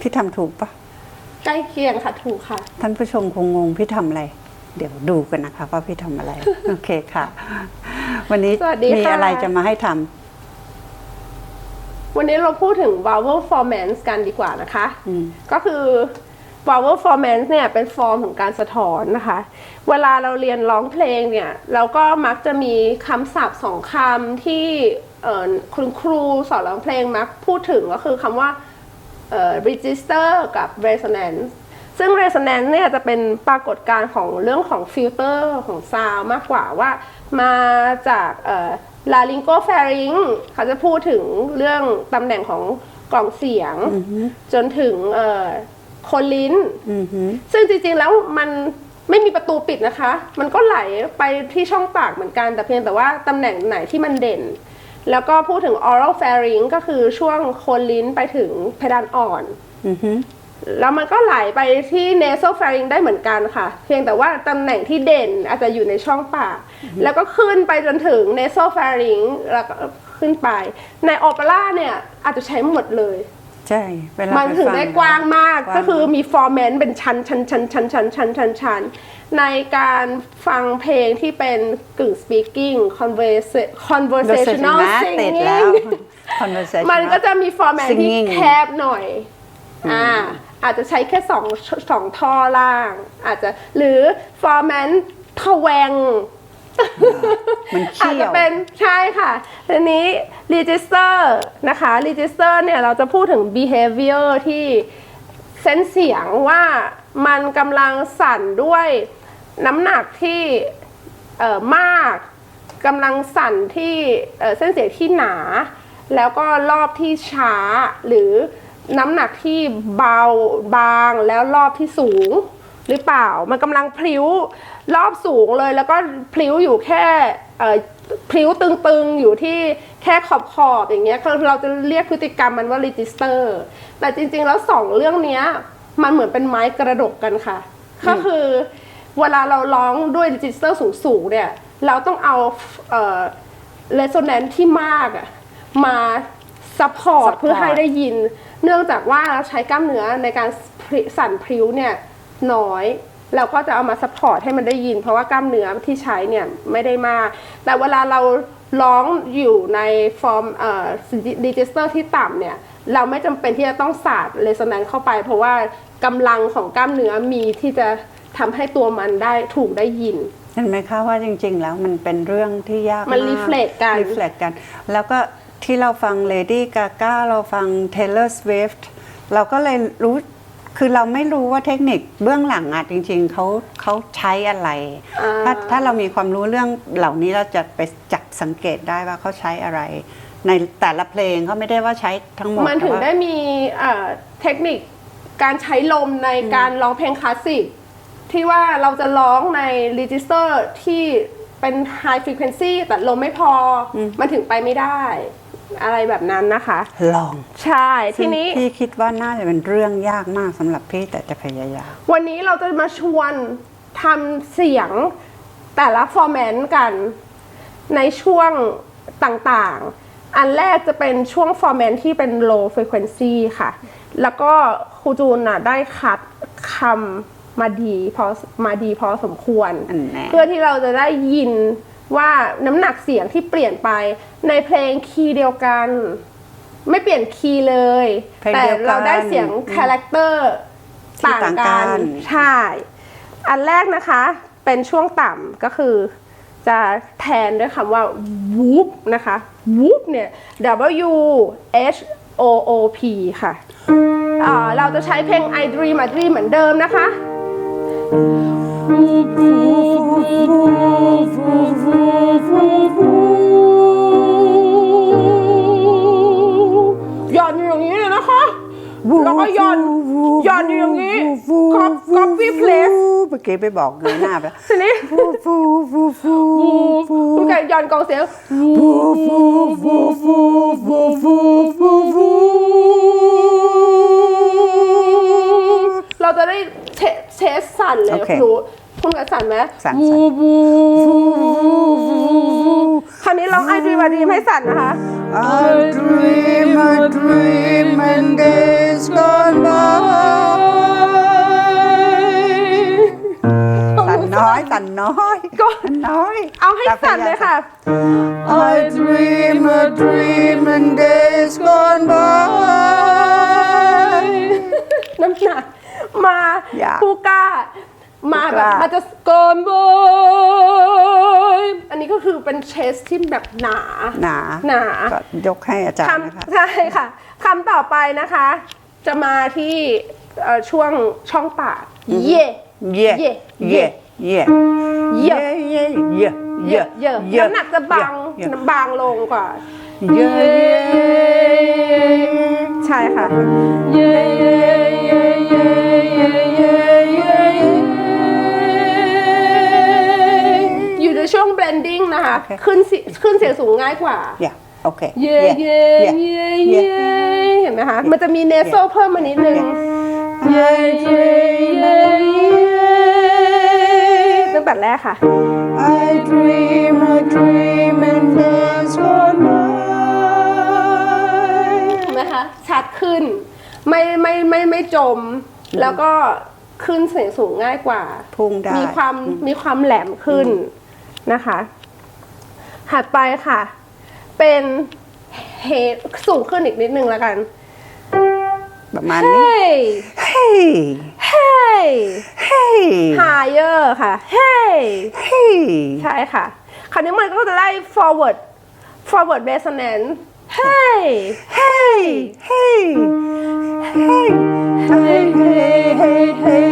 พี่ทำถูกปะใกล้เคียงค่ะถูกค่ะ ท่านผู้ชมคงงงพี่ทำอะไร เดี๋ยวดูกันนะคะว่าพี่ทำอะไร โอเคค่ะ วันนี้สวัสดีมีค่ะอะไรจะมาให้ทำวันนี้เราพูดถึง vowel formants กันดีกว่านะคะอืม ก็คือ vowel formants เนี่ยเป็นฟอร์มของการสะท้อนนะคะ เวลาเราเรียนร้องเพลงเนี่ย เราก็มักจะมีคำศัพท์สองคำที่เอ่อคุณครูสอนร้องเพลงมักพูดถึงก็คือคำว่า เอ่อ register กับ resonance ซึ่ง resonance เนี่ยจะเป็นปรากฏการณ์ของเรื่องของฟิลเตอร์ของซาวมากกว่าว่ามาจากเอ่อ laryngopharynx เขาจะพูดถึงเรื่องตำแหน่งของกล่องเสียง จนถึงเอ่อโคนลิ้นอือหือซึ่งจริงๆแล้วมันไม่มีประตูปิดนะคะ มันก็ไหลไปที่ช่องปากเหมือนกัน แต่เพียงแต่ว่าตำแหน่งไหนที่มันเด่น แล้วก็พูดถึง oral pharynx ก็คือช่วงโคนลิ้นไปถึงเพดานอ่อน อือหือแล้วมันก็ไหลไปที่ nasal pharynx ได้เหมือนกันค่ะ เพียงแต่ว่าตำแหน่งที่เด่นอาจจะอยู่ในช่องปาก แล้วก็ขึ้นไปจนถึง nasal pharynx แล้วก็ขึ้นไป ในโอเปร่าเนี่ยอาจจะใช้หมดเลย ใช่เวลามันไปถึงฟัได้กว้างมากกว้างก็คือมีฟอร์แมนเป็นชั้นชั้นชั้นชั้นชั้นชั้นชั้นชั้นในการฟังเพลงที่เป็นกึ่ง speaking conversa- โดย conversational เสร็จนะติดแล้ว singing conversation มันก็จะมีฟอร์แมนที่ Singing แคบหน่อยอ่าอาจจะใช้แค่สองสองท่อล่าง อาจจะหรือฟอร์แมนทแวง มันอาจเขี้ยจะว เป็นใช่ค่ะทีนี้ register นะคะ register เนี่ย เราจะพูดถึง behavior ที่เส้นเสียงว่ามันกำลังสั่นด้วยน้ำหนักที่เอ่อมากกำลังสั่นที่เอ่อเส้นเสียงที่หนา แล้วก็รอบที่ช้าหรือน้ำหนักที่เบาบางแล้วรอบที่สูง หรือเปล่า มันกำลังพลิ้ว รอบสูงเลยแล้วก็พลิ้วอยู่แค่เอ่อพลิ้วตึงๆ อยู่ที่แค่ขอบขอบๆอย่างเงี้ยคือเราจะเรียกพฤติกรรมมันว่า register แต่จริง ๆ แล้วสองเรื่องเนี้ยมันเหมือนเป็นไม้กระดกกันค่ะ ก็คือเวลาเราร้องด้วย register สูงๆเนี่ยเราต้องเอาเอ่อ resonance ที่มากอะมา support Support เพื่อให้ได้ยิน เนื่องจากว่าเราใช้กล้ามเนื้อในการสั่นพริ้วเนี่ยน้อย เราก็จะเอามา support ให้มันได้ยิน เพราะว่ากล้ามเนื้อที่ใช้เนี่ยไม่ได้มาก แต่เวลาเราร้องอยู่ในฟอร์มเอ่อ register ที่ต่ำเนี่ยเราไม่จำเป็นที่จะต้องสาด resonance เข้าไป เพราะว่ากำลังของกล้ามเนื้อมีที่จะทำให้ตัวมันได้ถูกได้ยินเห็นไหมคะว่าจริง ๆ แล้วมันเป็นเรื่องที่ยากมันาก reflect กัน reflect กัน แล้วก็ที่เราฟัง Lady Gaga เราฟัง Taylor Swift เราก็เลยรู้ คือเราไม่รู้ว่าเทคนิคเบื้องหลังอะจริง ๆเขาเขาใช้อะไรอ่าถ้าถ้าเรามีความรู้เรื่องเหล่านี้เราจะไปจับสังเกตได้ว่าเขาใช้อะไร ในแต่ละเพลงเขาไม่ได้ว่าใช้ทั้งหมดมันถึงแต่ว่าได้มีเอ่อเทคนิคการใช้ลมในการร้องเพลงคลาสสิกที่ว่าเราจะร้องในรีจิสเตอร์ที่เป็น high frequency แต่ลมไม่พออมันถึงไปไม่ได้ อะไรแบบนั้นนะคะ ลองใช่ทีนี้ ซึ่งพี่คิดว่าน่าจะเป็นเรื่องยากมากสำหรับพี่แต่จะพยายาม วันนี้เราจะมาชวนทำเสียงแต่ละฟอร์แมนต์กัน ในช่วงต่างๆ อันแรกจะเป็นช่วงฟอร์แมนที่เป็น low frequency ค่ะ แล้วก็ครูจูนน่ะได้คัดคำมาดีพอมาดีพอสมควร อันแน่ เพื่อที่เราจะได้ยิน ว่าน้ำหนักเสียงที่เปลี่ยนไปในเพลงคีย์เดียวกัน ไม่เปลี่ยนคีย์เลย เพลงแต่เดียวกัน เราได้เสียงคาแรคเตอร์ที่ต่างต่างกักันนใช่อันแรกนะคะ เป็นช่วงต่ำก็คือ จะแทนด้วยคำว่า whoop นะคะ whoop เนี่ย W H O O P ค่ะอ่าเราจะใช้เพลง I Dream I Dream เหมือนเดิมนะคะห เมื่อกี้ไปบอกเงยหน้าไปทีนี้ฟูฟูฟูฟูฟูคุณไก่หย่อนกองเสียงฟูฟูฟูฟูฟูฟูฟูฟูเราจะได้เทเทสสั่นเลยโอเคครูคุณไก่สั่นไหมสั่นวูวูวูวูคราวนี้ร้องไอดีมาดีไม่สั่นนะคะ I dream a dream and days gone by นน้อยสั่นน้อยก็สั่นน้อย เอาให้สั่นเลยค่ะ I dream a dream and days gone by น้ำหนักมาอยากผู้กล้า มาแบบผู้กล้ามาจะกอนบอยอันนี้ก็คือเป็นเชสที่แบบหนา หนาหนาก็ยกให้อาจารย์นะคะคำใช่ค่ะคำต่อไปนะคะ จะมาที่เอ่อช่วงช่องปาก เย่เย่เย่ เย่เย่เย่เย่เย่เย่เย่เย่น้ำหนักจะบางเย่บางลงกว่าเย่เย่ใช่ค่ะเย่เย่เย่เย่เย่เย่เย่อยู่ในช่วง blending นะคะโอเคขึ้นเสียขึ้นเสียงสูงง่ายกว่าเย่โอเคเย่เย่เย่เย่เห็นไหมคะมันจะมีเนโซเพิ่มมานิดนึงเย่เย่เย่เย่ ตั้งแต่แรกค่ะ I dream a dream and days gone by เห็นไหมคะชัดขึ้น ไม่ไม่ไม่ไม่จม แล้วก็ขึ้นเสียงสูงง่ายกว่าพุ่งได้ มีความมีความแหลมขึ้นนะคะถัดไปค่ะ เป็นเฮดสูงขึ้นอีกนิดนึงแล้วกัน ประมาณนี้ เฮ้ย เฮ้ย เฮ้ยเฮ้ย higher ค่ะเฮ้ยเฮ้ยใช่ค่ะ คราวนี้มันก็จะได้ forward forward resonance เฮ้ยเฮ้ยเฮ้ยเฮ้ยเฮ้ยเฮ้ยเฮ้ยเฮ้ย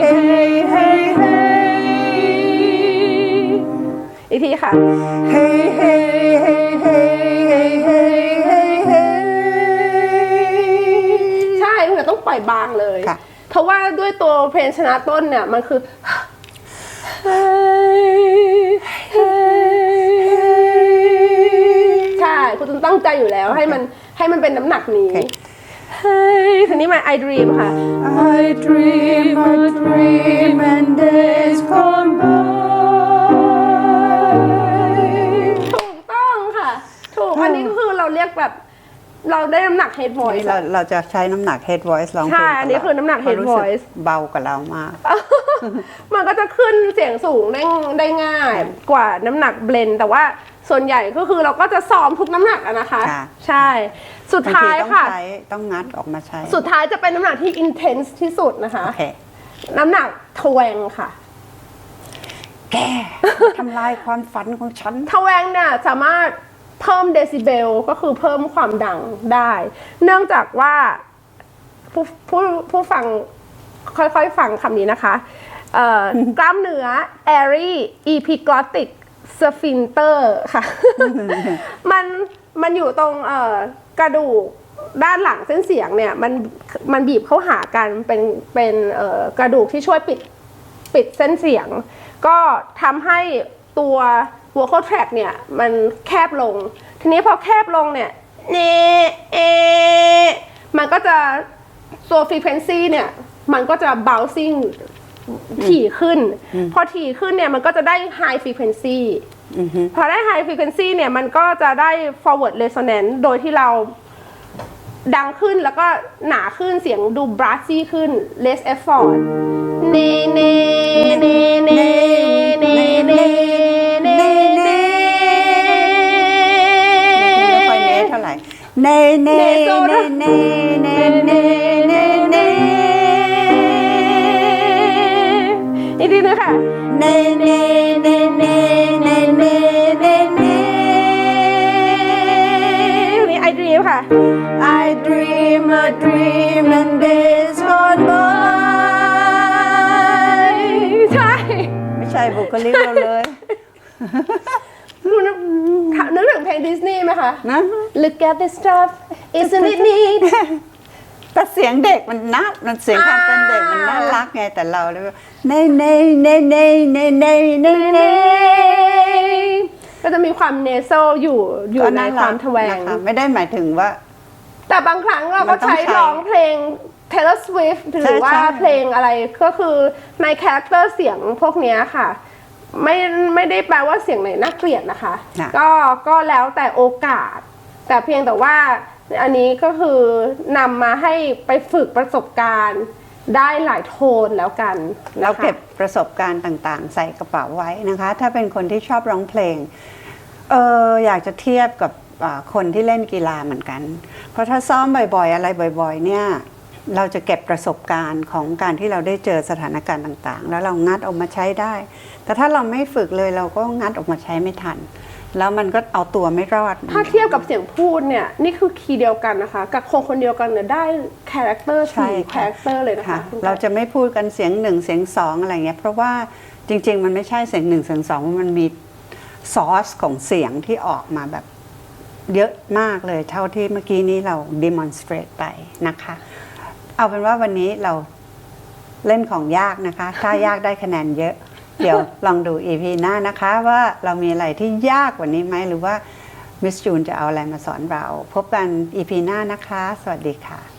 เฮ้ยเฮ้ยเฮ้ยอีกทีค่ะเฮ้ยเฮ้ยเฮ้ยเฮ้ยเฮ้ยเฮ้ยเฮ้ยใช่คุณจะต้องปล่อยบางเลยค่ะ เพราะว่าด้วยตัวเพลงชนะต้นเนี่ยมันคือ ใช่คุณต้องตั้งใจอยู่แล้วให้มันให้มันเป็นน้ำหนักนี้โอเคเฮ้ยทีนี้มา I dream ค่ะ I dream a dream and days gone by ถูกต้องค่ะ ถูกอันนี้ก็คือเราเรียกแบบ เราได้น้ำหนัก head นี่ voice เราอะ เราจะใช้น้ำหนัก head voice ร้องเพลงใช่อันนี้ตลดคือน้ำหนัก head เพราะรู้สึ voice เบากว่าเรามาก มันก็จะขึ้นเสียงสูงได้ได้ง่ายกว่าน้ำหนักเบลนด์แต่ว่าส่วนใหญ่ก็คือเราก็จะซ้อมทุกน้ำหนักอะนะคะ ค่ะ ใช่ สุดบางท้าทียต้องค่ะ ใช้ต้องงัดออกมาใช้สุดท้ายจะเป็นน้ำหนักที่ intense ที่สุดนะคะ โอเค น้ำหนักทแวงค่ะ แกทำลายความฝันของฉัน ทแวงเนี่ยสามารถ เพิ่มเดซิเบลก็คือเพิ่มความดังได้ เนื่องจากว่าผู้ผู้ผู้ฟังค่อยๆฟังคำนี้นะคะเอ่อกล้ามเนื้อ airy epiglottic sphincter ค่ะ มันมันอยู่ตรงเอ่อกระดูกด้านหลังเส้นเสียงเนี่ยมันมันบีบเข้าหากันเป็นเป็นเอ่อกระดูกที่ช่วยปิดปิดเส้นเสียง ก็ทำให้ตัว vocal track เนี่ยมันแคบลง ทีนี้พอแคบลงเนี่ยเนเอมันก็จะตัว frequency เนี่ยมันก็จะ bouncing ถี่ขึ้น พอถี่ขึ้นเนี่ยมันก็จะได้ high frequency พอได้ high frequency เนี่ยมันก็จะได้ forward resonance โดยที่เราดังขึ้นแล้วก็หนาขึ้นเสียงดู brassy ขึ้น less effort เนเนเนเนเนเน เนเนเนโซเนนะเนเนเนเนเนอีกทีนึงค่ะเนเนเนเนเนเนเนเนนี่ I dream ค่ะ I dream a dream and days gone by ใช่ ไม่ใช่บุคลิกเราเลย รู้นึกนึกถึงเพ ลงดิสนีย์ไหมคะ นะ Look at this stuff isn't it neat แต่เสียงเด็กมันน่ามันเสียงความเป็นเด็กมันน่ารักไงแต่เราเลยว่าเนเนเนเนเนเนเนเนก็จะมีความเนโซอยู่อยู่ก็ในน่ความทแวงนะคะไม่ได้หมายถึงว่า แต่บางครั้งเรามัก็นต้องใช้ใช้ร้องเพลง Taylor Swift หรือว่าใช่เพลงอะไรก็คือในคาแรคเตอร์เสียงพวกเนี้ยค่ะ ไม่ไม่ได้แปลว่าเสียงไหนน่าเกลียดนะคะน่ะ ก็ก็แล้วแต่โอกาส แต่เพียงแต่ว่าอันนี้ก็คือนำมาให้ไปฝึกประสบการณ์ได้หลายโทนแล้วกันนะคะ เราเก็บประสบการณ์ต่างๆ ใส่กระเป๋าไว้นะคะ ถ้าเป็นคนที่ชอบร้องเพลงเอออยากจะเทียบกับอ่าคนที่เล่นกีฬาเหมือนกัน เพราะถ้าซ้อมบ่อยๆ อะไรบ่อย ๆ เนี่ย เราจะเก็บประสบการณ์ของการที่เราได้เจอสถานการณ์ต่างๆ แล้วเรางัดออกมาใช้ได้ แต่ถ้าเราไม่ฝึกเลยเราก็งัดออกมาใช้ไม่ทัน แล้วมันก็เอาตัวไม่รอด ถ้าเทียบกับเสียงพูดเนี่ยนี่คือคีย์เดียวกันนะคะ กับคนคนเดียวกันเนี่ยได้คาแรคเตอร์ใช่สี่ค่ะคาแรคเตอร์เลยนะคะค่ะคุณเราจะไม่พูดกันเสียงหนึ่งเสียงสองอะไรเงี้ยเพราะว่าจริง ๆ มันไม่ใช่เสียงหนึ่งเสียงสองมันมีซอสของเสียงที่ออกมาแบบเยอะมากเลยเท่าที่เมื่อกี้นี้เรา demonstrate ไปนะคะ เอาเป็นว่าวันนี้เราเล่นของยากนะคะ ถ้ายากได้คะแนนเยอะ เดี๋ยวลองดู EP หน้านะคะ ว่าเรามีอะไรที่ยากกว่านี้ไหมหรือว่ามิสจูนจะเอาอะไรมาสอนเรา พบกัน EP หน้านะคะ สวัสดีค่ะ